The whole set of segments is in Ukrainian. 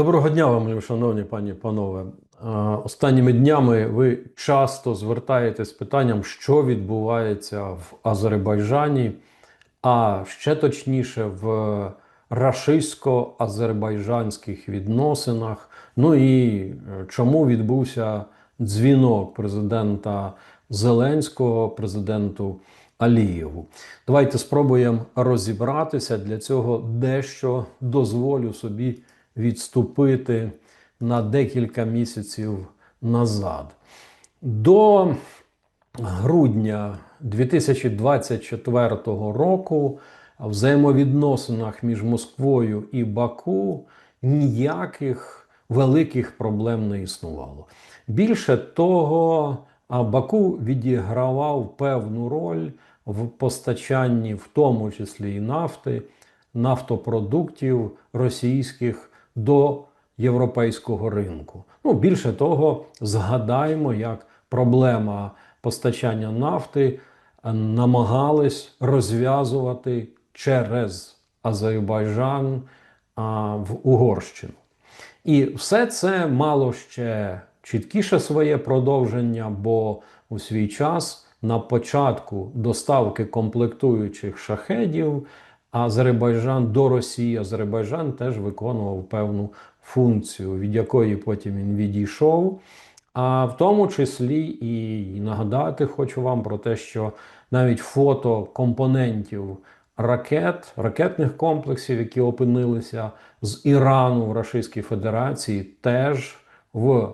Доброго дня вам, шановні пані панове. Е, Останніми днями ви часто звертаєтесь з питанням, що відбувається в Азербайджані, а ще точніше в рашистсько-азербайджанських відносинах. Ну і е, чому відбувся дзвінок президента Зеленського, президенту Алієву. Давайте спробуємо розібратися. Для цього дещо дозволю собі відступити на декілька місяців назад. До грудня 2024 року в взаємовідносинах між Москвою і Баку ніяких великих проблем не існувало. Більше того, Баку відігравав певну роль в постачанні, в тому числі і нафти, нафтопродуктів російських до європейського ринку. Ну, більше того, згадаємо, як проблема постачання нафти е, намагались розв'язувати через Азербайджан а, в Угорщину. І все це мало ще чіткіше своє продовження, бо у свій час на початку доставки комплектуючих шахедів Азербайджан до Росії, Азербайджан теж виконував певну функцію, від якої потім він відійшов. А в тому числі і нагадати хочу вам про те, що навіть фото компонентів ракет, ракетних комплексів, які опинилися з Ірану в Російській Федерації, теж в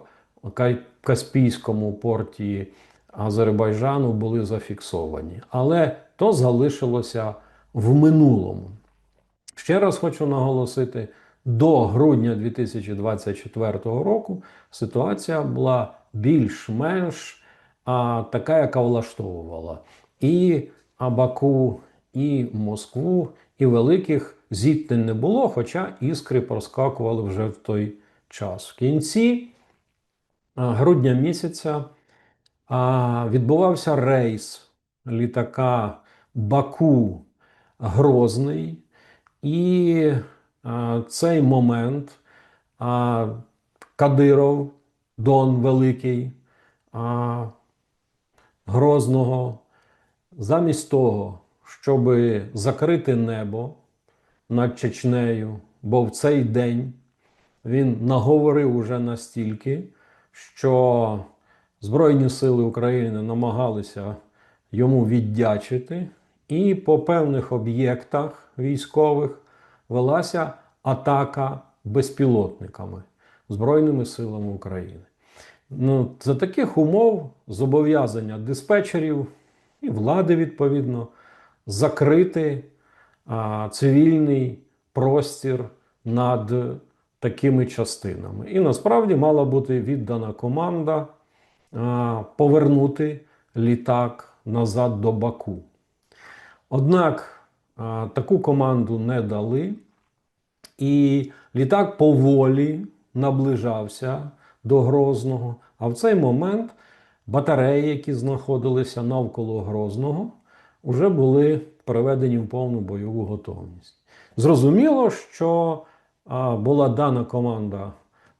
Каспійському порті Азербайджану були зафіксовані. Але то залишилося в минулому. Ще раз хочу наголосити: до грудня 2024 року ситуація була більш-менш така, яка влаштовувала і Абаку, і Москву, і великих зіткнень не було, хоча іскри проскакували вже в той час. В кінці грудня місяця відбувався рейс літака Баку Грозний, і а, цей момент а, Кадиров, Дон Великий, а, Грозного, замість того, щоб закрити небо над Чечнею, бо в цей день він наговорив уже настільки, що Збройні сили України намагалися йому віддячити, і по певних об'єктах військових велася атака безпілотниками Збройними силами України. Ну, За таких умов зобов'язання диспетчерів і влади, відповідно, закрити а, цивільний простір над такими частинами. І насправді мала бути віддана команда а, повернути літак назад до Баку. Однак таку команду не дали, і літак поволі наближався до Грозного. А в цей момент батареї, які знаходилися навколо Грозного, вже були приведені в повну бойову готовність. Зрозуміло, що була дана команда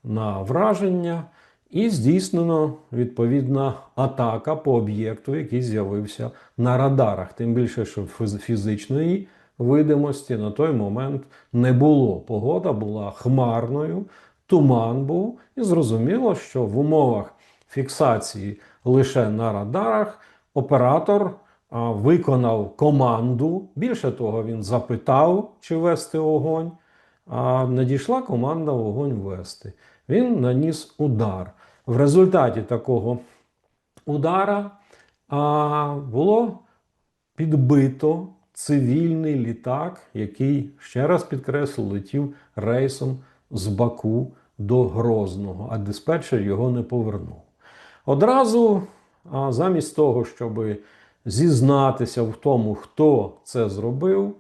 на враження, і здійснено відповідна атака по об'єкту, який з'явився на радарах. Тим більше, що фізичної видимості на той момент не було. Погода була хмарною, туман був, і зрозуміло, що в умовах фіксації лише на радарах оператор а, виконав команду. Більше того, він запитав, чи вести огонь. А надійшла команда вогонь вести. Він наніс удар. В результаті такого удара а, було підбито цивільний літак, який, ще раз підкреслю, летів рейсом з Баку до Грозного, а диспетчер його не повернув. Одразу, а, замість того, щоб зізнатися в тому, хто це зробив,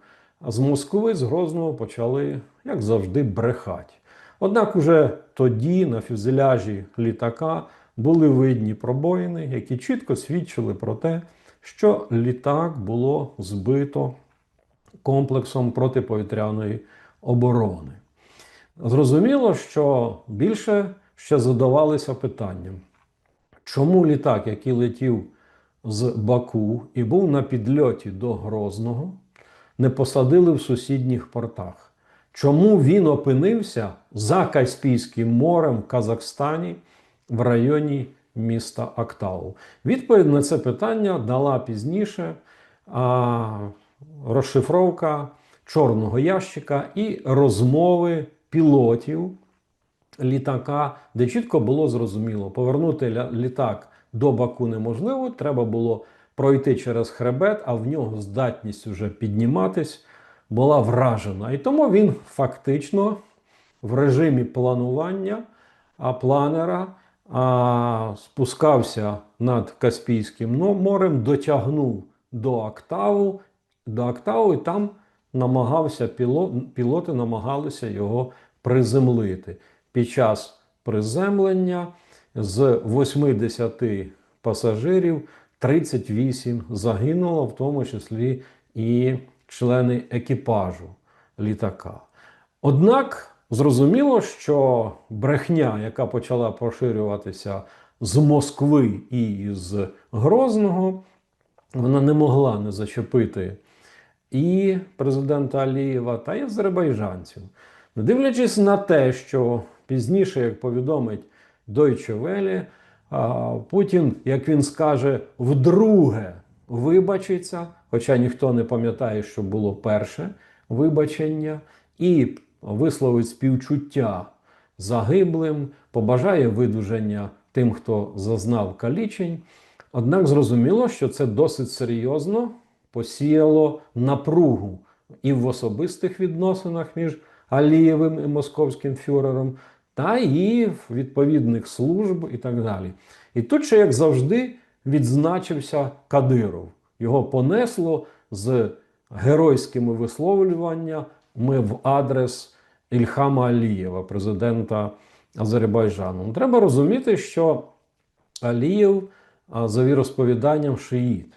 з Москви з Грозного почали, як завжди, брехати. Однак уже тоді на фюзеляжі літака були видні пробоїни, які чітко свідчили про те, що літак було збито комплексом протиповітряної оборони. Зрозуміло, що більше ще задавалися питанням, чому літак, який летів з Баку і був на підльоті до Грозного, не посадили в сусідніх портах? Чому він опинився за Каспійським морем в Казахстані в районі міста Актау? Відповідь на це питання дала пізніше а, розшифровка чорного ящика і розмови пілотів літака, де чітко було зрозуміло, повернути літак до Баку неможливо, треба було пройти через хребет, а в нього здатність уже підніматись була вражена. І тому він фактично в режимі планування а планера а, спускався над Каспійським морем, дотягнув до Актаву, до Актаву і там намагався пілот, пілоти намагалися його приземлити. Під час приземлення з 80 пасажирів 38 загинуло, в тому числі і члени екіпажу літака. Однак зрозуміло, що брехня, яка почала поширюватися з Москви і з Грозного, вона не могла не зачепити і президента Алієва, та й азербайджанців. Не дивлячись на те, що пізніше, як повідомить Deutsche Welle, Путін, як він скаже, вдруге вибачиться, хоча ніхто не пам'ятає, що було перше вибачення, і висловить співчуття загиблим, побажає видуження тим, хто зазнав калічень. Однак зрозуміло, що це досить серйозно посіяло напругу і в особистих відносинах між Алієвим і московським фюрером, та і в відповідних служб і так далі. І тут ще, як завжди, відзначився Кадиров. Його понесло з геройськими висловлюваннями в адрес Ільхама Алієва, президента Азербайджану. Ну, Треба розуміти, що Алієв за віросповіданням шиїт.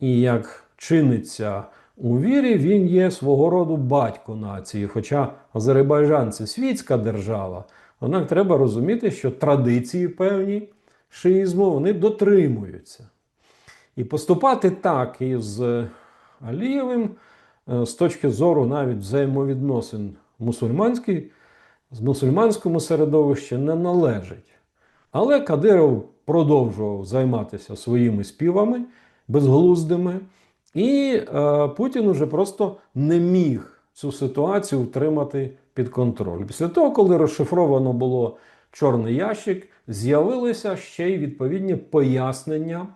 І як чиниться у вірі, він є свого роду батько нації. Хоча Азербайджан це світська держава, однак треба розуміти, що традиції певні шиїзму вони дотримуються. І поступати так із Алієвим е, з точки зору навіть взаємовідносин мусульманських, з мусульманському середовищі не належить. Але Кадиров продовжував займатися своїми співами безглуздими, і е, Путін уже просто не міг цю ситуацію втримати під контроль. Після того, коли розшифровано було чорний ящик, з'явилися ще й відповідні пояснення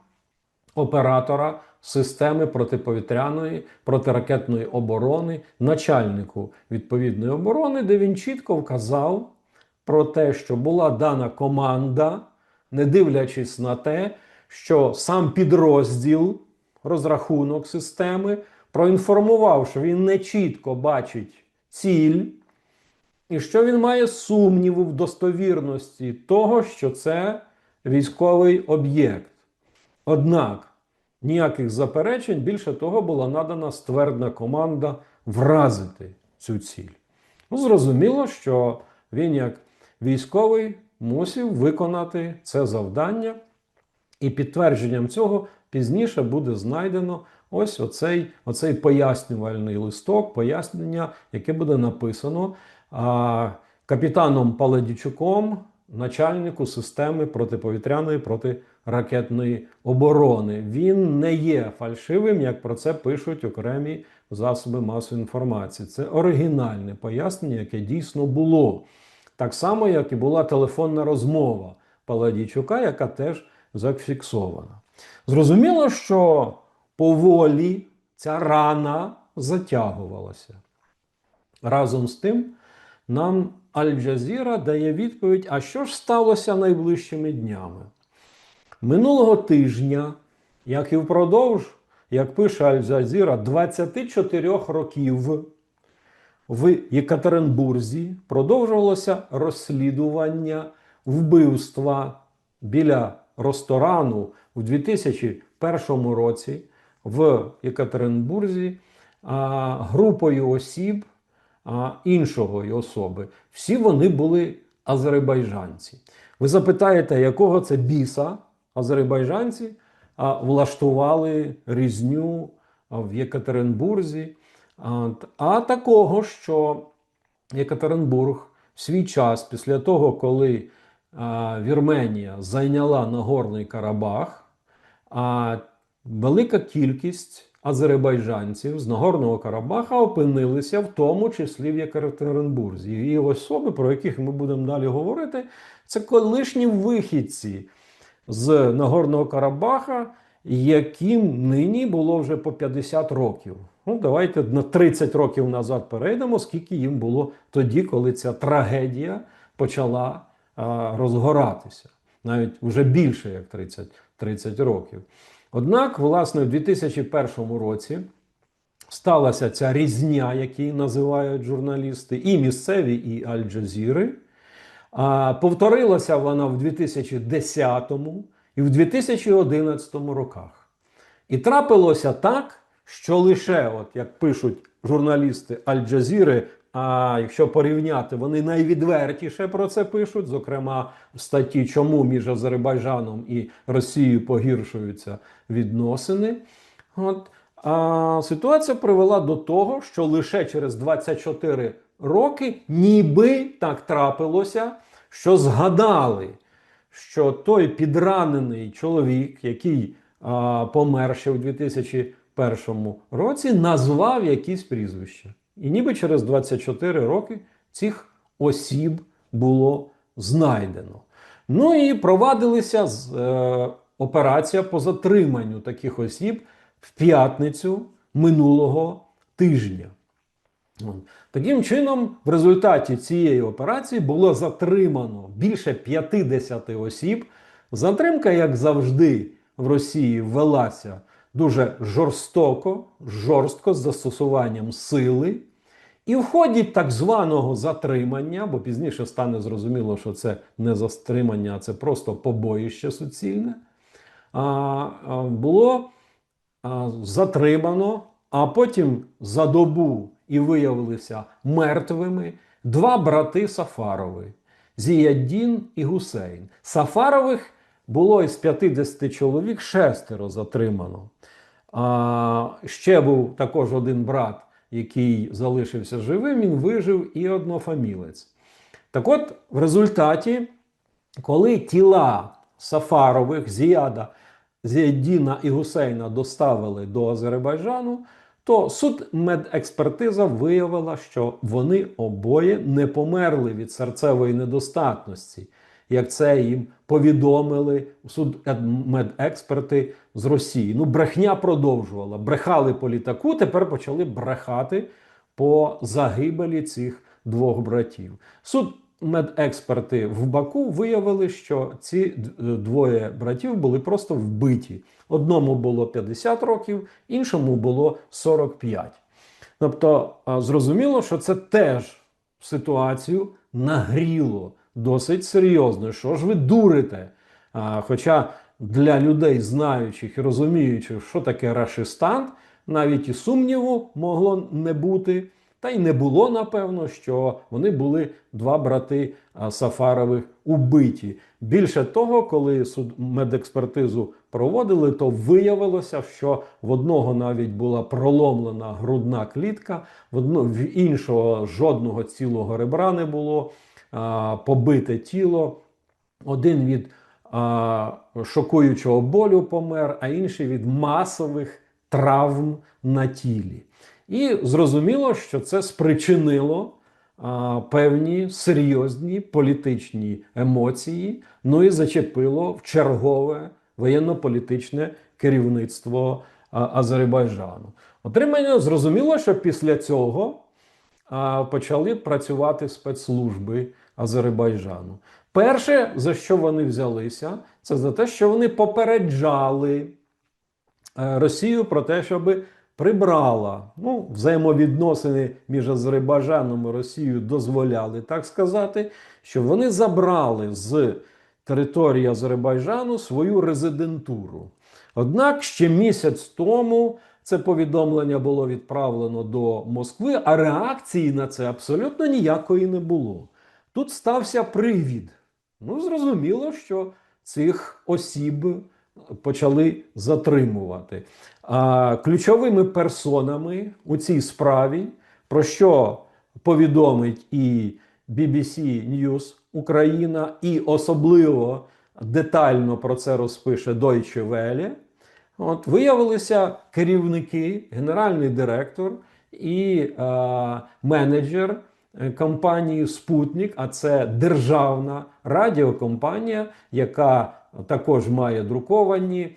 оператора системи протиповітряної протиракетної оборони, начальнику відповідної оборони, де він чітко вказав про те, що була дана команда, не дивлячись на те, що сам підрозділ, розрахунок системи проінформував, що він не чітко бачить ціль, і що він має сумніву в достовірності того, що це військовий об'єкт. Однак ніяких заперечень, більше того, була надана ствердна команда вразити цю ціль. Ну, зрозуміло, що він, як військовий, мусив виконати це завдання, і підтвердженням цього пізніше буде знайдено ось оцей, оцей пояснювальний листок, пояснення, яке буде написано а, капітаном Паладічуком, начальнику системи протиповітряної протиракетної оборони. Він не є фальшивим, як про це пишуть окремі засоби масової інформації. Це оригінальне пояснення, яке дійсно було. Так само, як і була телефонна розмова Паладійчука, яка теж зафіксована. Зрозуміло, що поволі ця рана затягувалася. Разом з тим, нам Аль-Джазіра дає відповідь: а що ж сталося найближчими днями? Минулого тижня, як і впродовж, як пише Аль-Джазіра, 24 років в Єкатеринбурзі продовжувалося розслідування вбивства біля ресторану у 2001 році в Єкатеринбурзі групою осіб а, іншого особи. Всі вони були азербайджанці. Ви запитаєте, якого це біса азербайджанці влаштували різню в Єкатеринбурзі, а, такого, що Єкатеринбург в свій час, після того, коли Вірменія зайняла Нагорний Карабах, велика кількість азербайджанців з Нагорного Карабаха опинилися в тому числі в Єкатеринбурзі. І особи, про яких ми будемо далі говорити, це колишні вихідці з Нагорного Карабаха, яким нині було вже по 50 років. Ну, давайте на 30 років назад перейдемо, скільки їм було тоді, коли ця трагедія почала а, розгоратися. Навіть вже більше як 30, 30 років. Однак, власне, у 2001 році сталася ця різня, які називають журналісти, і місцеві, і Аль-Джазіри. Повторилася вона в 2010 і в 2011 роках. І трапилося так, що лише, от як пишуть журналісти Аль-Джазіри, а якщо порівняти, вони найвідвертіше про це пишуть, зокрема в статті, чому між Азербайджаном і Росією погіршуються відносини. От, а ситуація привела до того, що лише через 24 роки, ніби так трапилося, що згадали, що той підранений чоловік, який а, помер ще в 2001 році, назвав якісь прізвища. І ніби через 24 роки цих осіб було знайдено. Ну і провадилися з, е, операція по затриманню таких осіб в п'ятницю минулого тижня. Таким чином, в результаті цієї операції було затримано більше 50 осіб. Затримка, як завжди, в Росії велася дуже жорстоко, жорстко з застосуванням сили. І в ході так званого затримання, бо пізніше стане зрозуміло, що це не затримання, а це просто побоїще суцільне, було затримано, а потім за добу і виявилися мертвими два брати Сафарови Зіяддін і Гусейн. Сафарових було із 50 чоловік шестеро затримано. Ще був також один брат, який залишився живим, він вижив і однофамілець. Так от, в результаті, коли тіла Сафарових, Зіяда, Зіяддіна і Гусейна доставили до Азербайджану, то суд медекспертиза виявила, що вони обоє не померли від серцевої недостатності, як це їм повідомили суд медексперти з Росії. Ну, брехня продовжувала. Брехали по літаку, тепер почали брехати по загибелі цих двох братів. Суд медексперти в Баку виявили, що ці двоє братів були просто вбиті. Одному було 50 років, іншому було 45. Тобто, зрозуміло, що це теж ситуацію нагріло досить серйозно. Що ж ви дурите? А, Хоча для людей, знаючих і розуміючих, що таке рашистан, навіть і сумніву могло не бути. Та й не було, напевно, що вони були два брати Сафарових убиті. Більше того, коли суд медекспертизу проводили, то виявилося, що в одного навіть була проломлена грудна клітка, в одно, в іншого жодного цілого ребра не було, побите тіло. Один від шокуючого болю помер, а інший від масових травм на тілі. І зрозуміло, що це спричинило певні серйозні політичні емоції, ну і зачепило в чергове воєнно-політичне керівництво Азербайджану. Отримання зрозуміло, що після цього почали працювати спецслужби Азербайджану. Перше, за що вони взялися, це за те, що вони попереджали е, Росію про те, щоб прибрала ну, взаємовідносини між Азербайджаном і Росією дозволяли так сказати, що вони забрали з території Азербайджану свою резидентуру. Однак ще місяць тому це повідомлення було відправлено до Москви, а реакції на це абсолютно ніякої не було. Тут стався привід. Ну, зрозуміло, що цих осіб почали затримувати. А ключовими персонами у цій справі, про що повідомить і BBC News Україна, і особливо детально про це розпише Deutsche Welle, От виявилися керівники, генеральний директор і е, менеджер е, компанії Спутник, а це державна радіокомпанія, яка також має друковані е,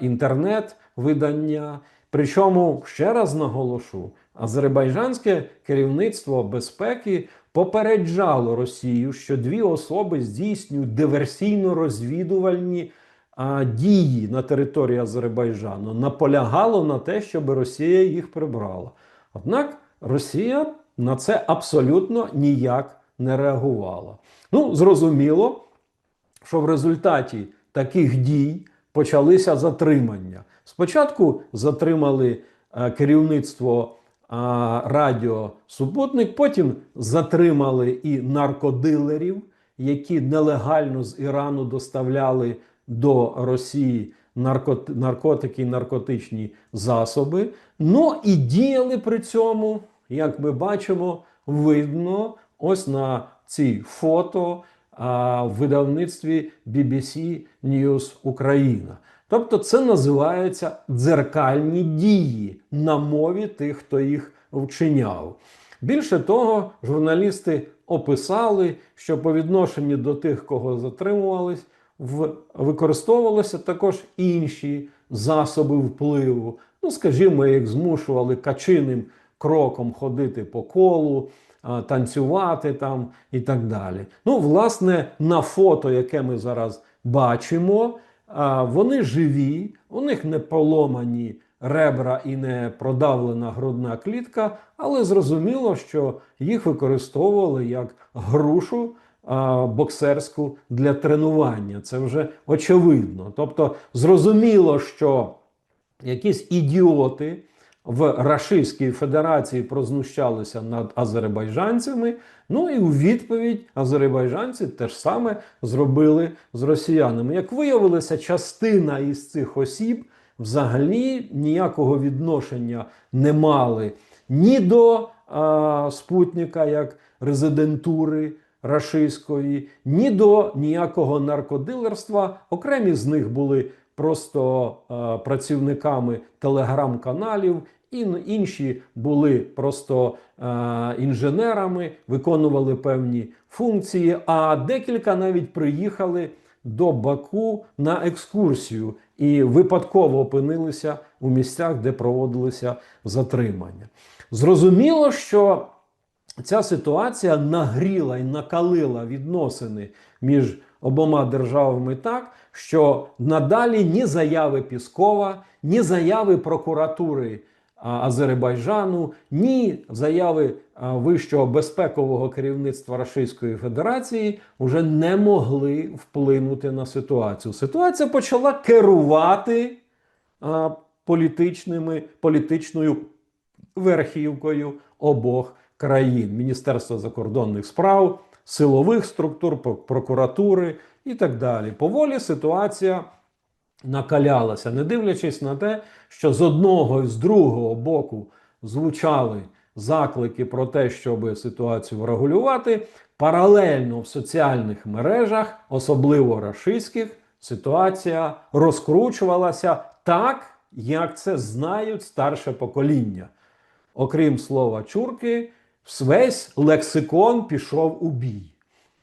інтернет-видання. Причому ще раз наголошу, азербайджанське керівництво безпеки попереджало Росію, що дві особи здійснюють диверсійно-розвідувальні дії на території Азербайджану, наполягало на те, щоб Росія їх прибрала. Однак Росія на це абсолютно ніяк не реагувала. Ну, зрозуміло, що в результаті таких дій почалися затримання. Спочатку затримали е, керівництво а, радіо Супутник, потім затримали і наркодилерів, які нелегально з Ірану доставляли до Росії наркот- наркотики і наркотичні засоби. Ну і діяли при цьому, як ми бачимо, видно ось на цій фото а, в видавництві BBC News Україна. Тобто це називається дзеркальні дії на мові тих, хто їх вчиняв. Більше того, журналісти описали, що по відношенню до тих, кого затримувались, використовувалися також інші засоби впливу. Ну, скажімо, їх змушували качиним кроком ходити по колу, танцювати там і так далі. Ну, власне, на фото, яке ми зараз бачимо, вони живі, у них не поломані ребра і не продавлена грудна клітка, але зрозуміло, що їх використовували як грушу боксерську для тренування. Це вже очевидно. Тобто, зрозуміло, що якісь ідіоти в Рашистській Федерації прознущалися над азербайджанцями. Ну і у відповідь азербайджанці теж саме зробили з росіянами. Як виявилося, частина із цих осіб взагалі ніякого відношення не мали ні до а, спутника як резидентури рашистської, ні до ніякого наркодилерства. Окремі з них були просто е, працівниками телеграм-каналів, ін- інші були просто е, інженерами, виконували певні функції. А декілька навіть приїхали до Баку на екскурсію і випадково опинилися у місцях, де проводилися затримання. Зрозуміло, що ця ситуація нагріла і накалила відносини між обома державами так, що надалі ні заяви Піскова, ні заяви прокуратури Азербайджану, ні заяви вищого безпекового керівництва Російської Федерації вже не могли вплинути на ситуацію. Ситуація почала керувати політичними, політичною верхівкою обох країн Міністерства закордонних справ, силових структур, прокуратури і так далі. Поволі ситуація накалялася, не дивлячись на те, що з одного і з другого боку звучали заклики про те, щоб ситуацію врегулювати. Паралельно в соціальних мережах, особливо рашистських, ситуація розкручувалася так, як це знають старше покоління. Окрім слова чурки, весь лексикон пішов у бій.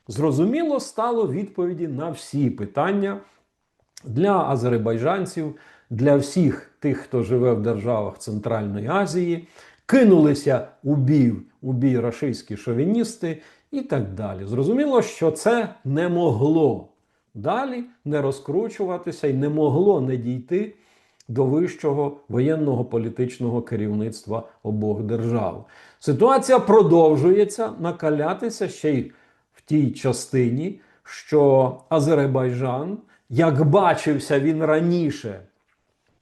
Зрозуміло стало відповіді на всі питання для азербайджанців, для всіх тих, хто живе в державах Центральної Азії, кинулися у бій, у бій рашистські шовіністи і так далі. Зрозуміло, що це не могло далі не розкручуватися і не могло не дійти до вищого воєнного політичного керівництва обох держав. Ситуація продовжується накалятися ще й в тій частині, що Азербайджан, як бачився він раніше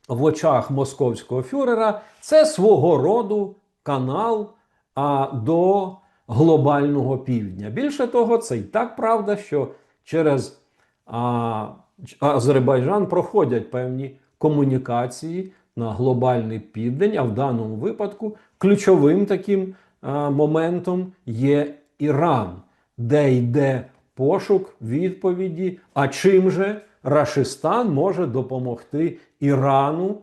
в очах московського фюрера це свого роду канал а, до глобального півдня. Більше того, це і так правда, що через а, Азербайджан проходять певні комунікації на глобальний південь, а в даному випадку ключовим таким а, моментом є Іран, де йде пошук відповіді. А чим же Рашистан може допомогти Ірану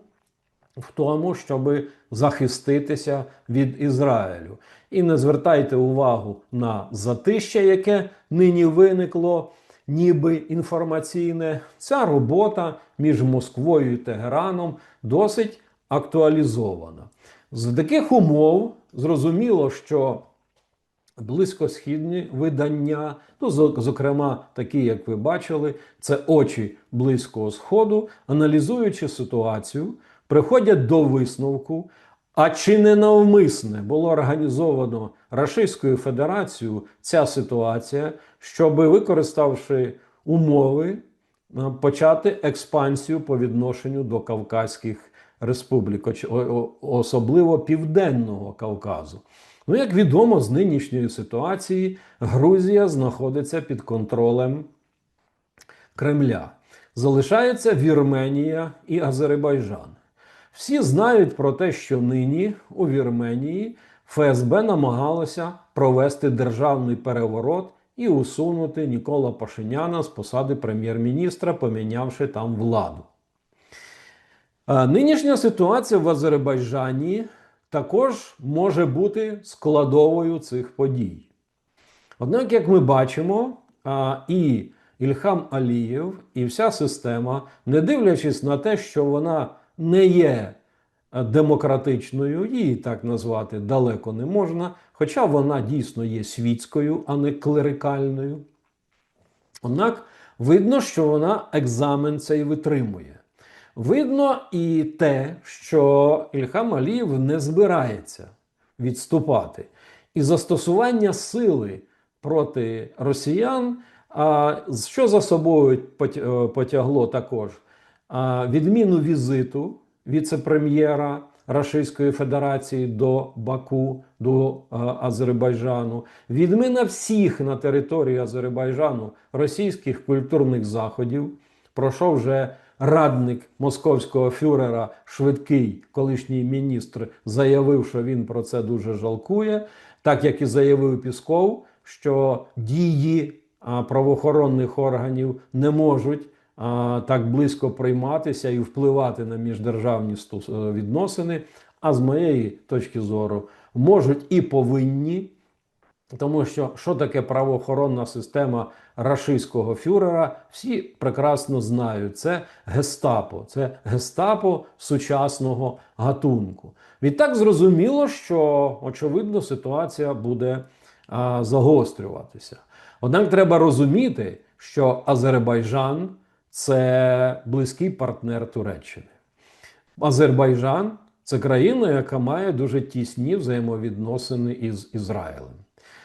в тому, щоб захиститися від Ізраїлю? І не звертайте увагу на затища, яке нині виникло, ніби інформаційне. Ця робота між Москвою і Тегераном досить актуалізована. З таких умов зрозуміло, що близькосхідні видання, ну, зокрема, такі, як ви бачили, це очі Близького Сходу, аналізуючи ситуацію, приходять до висновку. А чи не навмисне було організовано Рашистською Федерацією ця ситуація, щоб, використавши умови, е, почати експансію по відношенню до Кавказьких республік, особливо Південного Кавказу? Ну, як відомо, з нинішньої ситуації Грузія знаходиться під контролем Кремля. Залишається Вірменія і Азербайджан. Всі знають про те, що нині у Вірменії ФСБ намагалося провести державний переворот і усунути Нікола Пашиняна з посади прем'єр-міністра, помінявши там владу. Е, Нинішня ситуація в Азербайджані також може бути складовою цих подій. Однак, як ми бачимо, і Ільхам Алієв, і вся система, не дивлячись на те, що вона не є е, демократичною, її так назвати далеко не можна, хоча вона дійсно є світською, а не клерикальною. Однак видно, що вона екзамен цей витримує. Видно і те, що Ільхам Алієв не збирається відступати. І застосування сили проти росіян, а, що за собою е, потягло також відміну візиту віце-прем'єра Рашистської Федерації до Баку, до е, Азербайджану, відміна всіх на території Азербайджану російських культурних заходів. Про що вже радник московського фюрера, швидкий колишній міністр, заявив, що він про це дуже жалкує, так як і заявив Пісков, що дії правоохоронних органів не можуть так близько прийматися і впливати на міждержавні е, відносини. А з моєї точки зору можуть і повинні. Тому що що таке правоохоронна система рашистського фюрера, всі прекрасно знають. Це гестапо, це гестапо сучасного гатунку. Відтак зрозуміло, що очевидно ситуація буде загострюватися. Однак треба розуміти, що Азербайджан це близький партнер Туреччини. Азербайджан це країна, яка має дуже тісні взаємовідносини із Ізраїлем.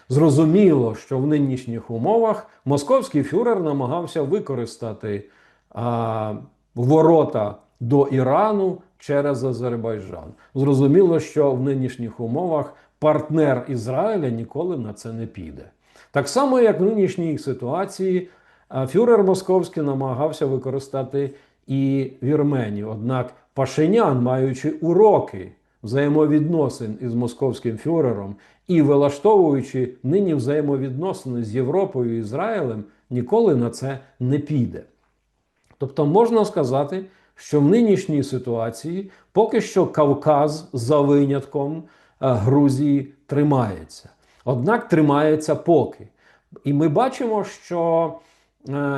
Зрозуміло, що в нинішніх умовах московський фюрер намагався використати а, ворота до Ірану через Азербайджан. Зрозуміло, що в нинішніх умовах партнер Ізраїля ніколи на це не піде. Так само, як в нинішній ситуації, фюрер московський намагався використати і Вірменію. Однак Пашинян, маючи уроки взаємовідносин із московським фюрером і вилаштовуючи нині взаємовідносини з Європою і Ізраїлем, ніколи на це не піде. Тобто можна сказати, що в нинішній ситуації поки що Кавказ за винятком е, Грузії тримається. Однак тримається поки. І ми бачимо, що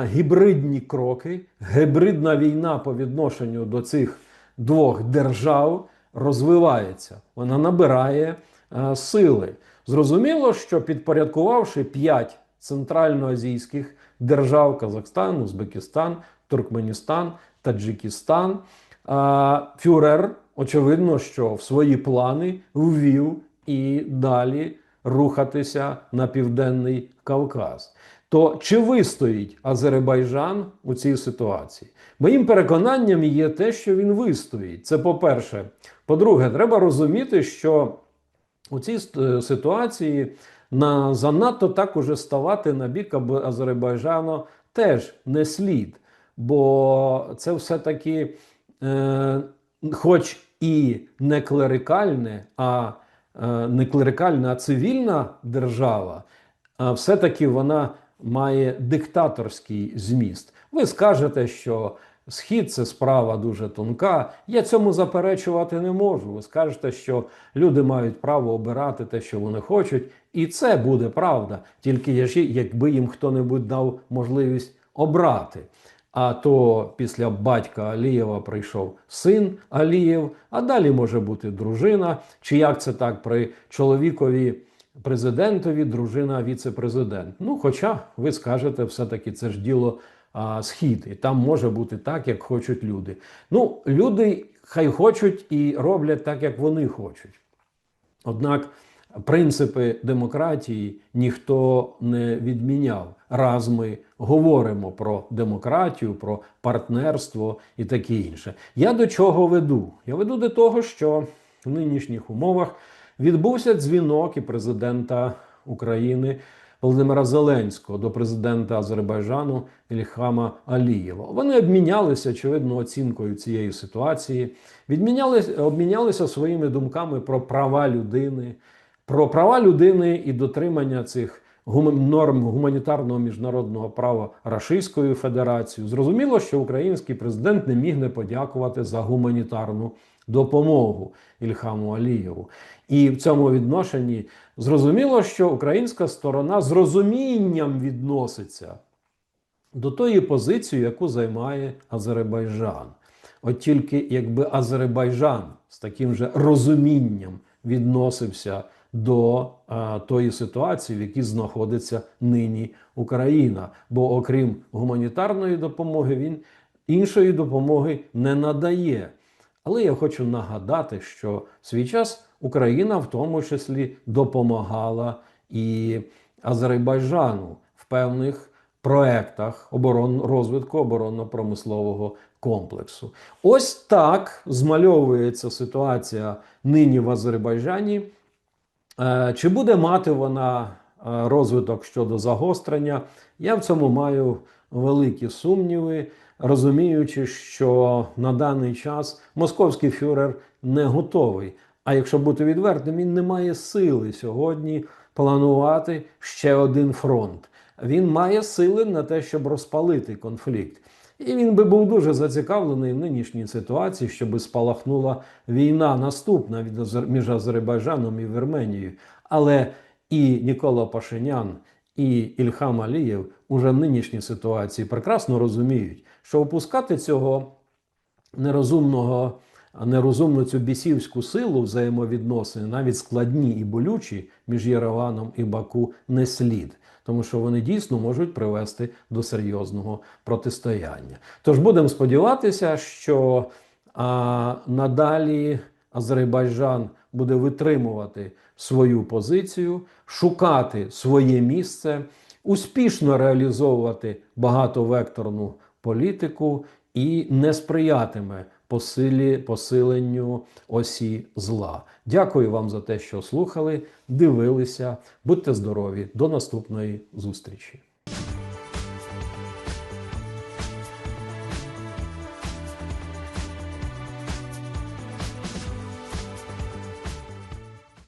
гібридні кроки, гібридна війна по відношенню до цих двох держав розвивається. Вона набирає е, сили. Зрозуміло, що підпорядкувавши п'ять центральноазійських держав Казахстан, Узбекистан, Туркменістан, Таджикистан, а, фюрер, очевидно, що в свої плани ввів і далі рухатися на південний Кавказ. То чи вистоїть Азербайджан у цій ситуації? Моїм переконанням є те, що він вистоїть. Це по-перше. По-друге, треба розуміти, що у цій е, ситуації на занадто так уже ставати на бік Азербайджану теж не слід. Бо це все-таки, е, хоч і не клерикальне, а е, не клерикальна, а цивільна держава, а все-таки вона має диктаторський зміст. Ви скажете, що схід це справа дуже тонка. Я цьому заперечувати не можу. Ви скажете, що люди мають право обирати те, що вони хочуть, і це буде правда. Тільки якби їм хто-небудь дав можливість обрати. А то після батька Алієва прийшов син Алієв, а далі може бути дружина, чи як це так при чоловікові президентові, дружина віце-президент. Ну, хоча ви скажете, все-таки це ж діло а, схід, і там може бути так, як хочуть люди. Ну, люди хай хочуть і роблять так, як вони хочуть. Однак принципи демократії ніхто не відміняв. Раз ми говоримо про демократію, про партнерство і таке інше. Я до чого веду? Я веду до того, що в нинішніх умовах відбувся дзвінок і президента України Володимира Зеленського до президента Азербайджану Ільхама Алієва. Вони обмінялися очевидно оцінкою цієї ситуації, відмінялися, обмінялися своїми думками про права людини, про права людини і дотримання цих норм гуманітарного міжнародного права Рашистською Федерацією. Зрозуміло, що український президент не міг не подякувати за гуманітарну допомогу Ільхаму Алієву. І в цьому відношенні зрозуміло, що українська сторона з розумінням відноситься до тої позиції, яку займає Азербайджан. От тільки якби Азербайджан з таким же розумінням відносився до а, тої ситуації, в якій знаходиться нині Україна. Бо окрім гуманітарної допомоги, він іншої допомоги не надає. Але я хочу нагадати, що в свій час Україна в тому числі допомагала і Азербайджану в певних проектах оборон, розвитку оборонно-промислового комплексу. Ось так змальовується ситуація нині в Азербайджані. Е, Чи буде мати вона е, розвиток щодо загострення? Я в цьому маю великі сумніви, розуміючи, що на даний час московський фюрер не готовий. А якщо бути відвертим, він не має сили сьогодні планувати ще один фронт. Він має сили на те, щоб розпалити конфлікт. І він би був дуже зацікавлений в нинішній ситуації, щоб спалахнула війна наступна між Азербайджаном і Вірменією. Але і Нікола Пашинян, і Ільхам Алієв уже в нинішній ситуації прекрасно розуміють, що опускати цього нерозумного, нерозумну цю бісівську силу взаємовідносин, навіть складні і болючі між Єреваном і Баку, не слід. Тому що вони дійсно можуть привести до серйозного протистояння. Тож будемо сподіватися, що а, надалі Азербайджан буде витримувати свою позицію, шукати своє місце, успішно реалізовувати багатовекторну політику і не сприятиме посилі, посиленню осі зла. Дякую вам за те, що слухали, дивилися. Будьте здорові! До наступної зустрічі!